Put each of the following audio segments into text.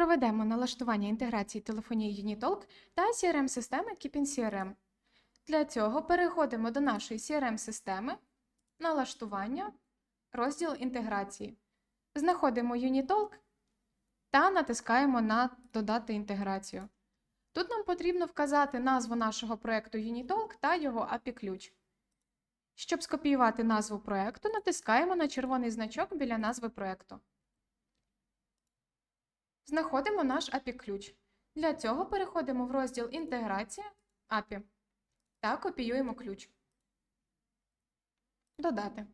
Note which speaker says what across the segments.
Speaker 1: Проведемо налаштування інтеграції телефонії Unitalk та CRM-системи Keepin. Для цього переходимо до нашої CRM-системи, налаштування, розділ інтеграції. Знаходимо Unitalk та натискаємо на Додати інтеграцію. Тут нам потрібно вказати назву нашого проєкту Unitalk та його API-ключ. Щоб скопіювати назву проєкту, натискаємо на червоний значок біля назви проєкту. Знаходимо наш API-ключ. Для цього переходимо в розділ Інтеграція API та копіюємо ключ. Додати.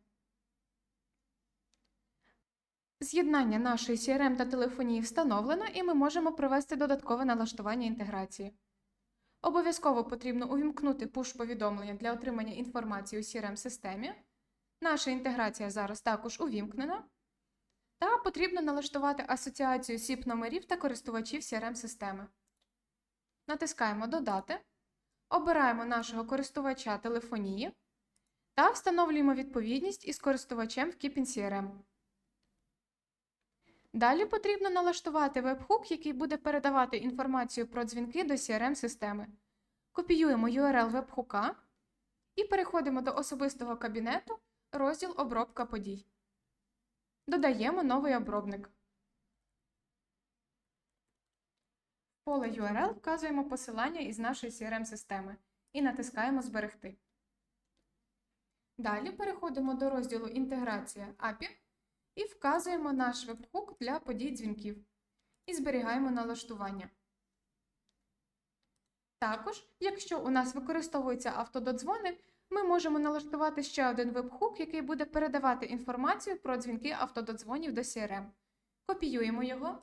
Speaker 1: З'єднання нашої CRM та телефонії встановлено, і ми можемо провести додаткове налаштування інтеграції. Обов'язково потрібно увімкнути push-повідомлення для отримання інформації у CRM-системі. Наша інтеграція зараз також увімкнена. Та потрібно налаштувати асоціацію SIP номерів та користувачів CRM-системи. Натискаємо Додати, обираємо нашого користувача телефонії та встановлюємо відповідність із користувачем в Keepin CRM. Далі потрібно налаштувати веб-хук, який буде передавати інформацію про дзвінки до CRM-системи. Копіюємо URL веб-хука і переходимо до особистого кабінету, розділ Обробка подій. Додаємо новий обробник. В поле URL вказуємо посилання із нашої CRM-системи і натискаємо Зберегти. Далі переходимо до розділу Інтеграція API і вказуємо наш веб-хук для подій дзвінків і зберігаємо налаштування. Також, якщо у нас використовуються автододзвони, ми можемо налаштувати ще один веб-хук, який буде передавати інформацію про дзвінки автододзвонів до CRM. Копіюємо його,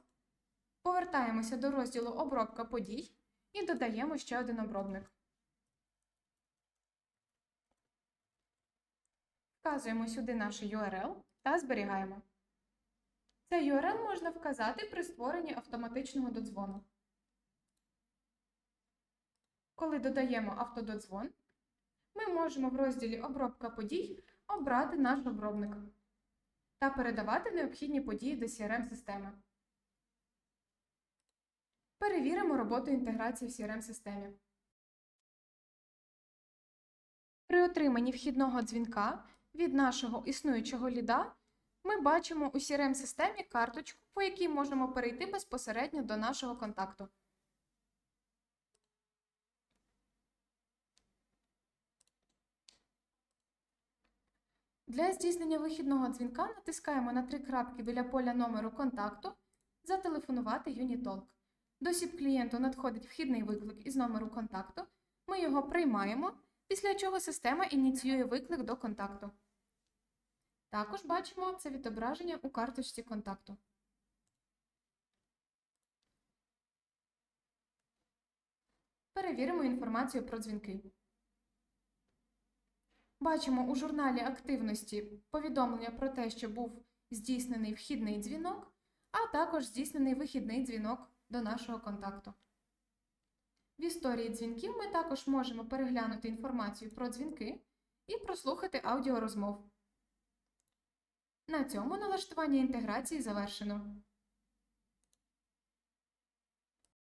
Speaker 1: повертаємося до розділу Обробка подій і додаємо ще один обробник. Вказуємо сюди наш URL та зберігаємо. Цей URL можна вказати при створенні автоматичного додзвону. Коли додаємо автододзвон, ми можемо в розділі Обробка подій обрати наш обробник та передавати необхідні події до CRM-системи. Перевіримо роботу інтеграції в CRM-системі. При отриманні вхідного дзвінка від нашого існуючого ліда ми бачимо у CRM-системі карточку, по якій можемо перейти безпосередньо до нашого контакту. Для здійснення вихідного дзвінка натискаємо на три крапки біля поля номеру контакту Зателефонувати Unitalk. До СІП клієнту надходить вхідний виклик із номеру контакту. Ми його приймаємо, після чого система ініціює виклик до контакту. Також бачимо це відображення у карточці контакту. Перевіримо інформацію про дзвінки. Бачимо у журналі активності повідомлення про те, що був здійснений вхідний дзвінок, а також здійснений вихідний дзвінок до нашого контакту. В історії дзвінків ми також можемо переглянути інформацію про дзвінки і прослухати аудіорозмов. На цьому налаштування інтеграції завершено.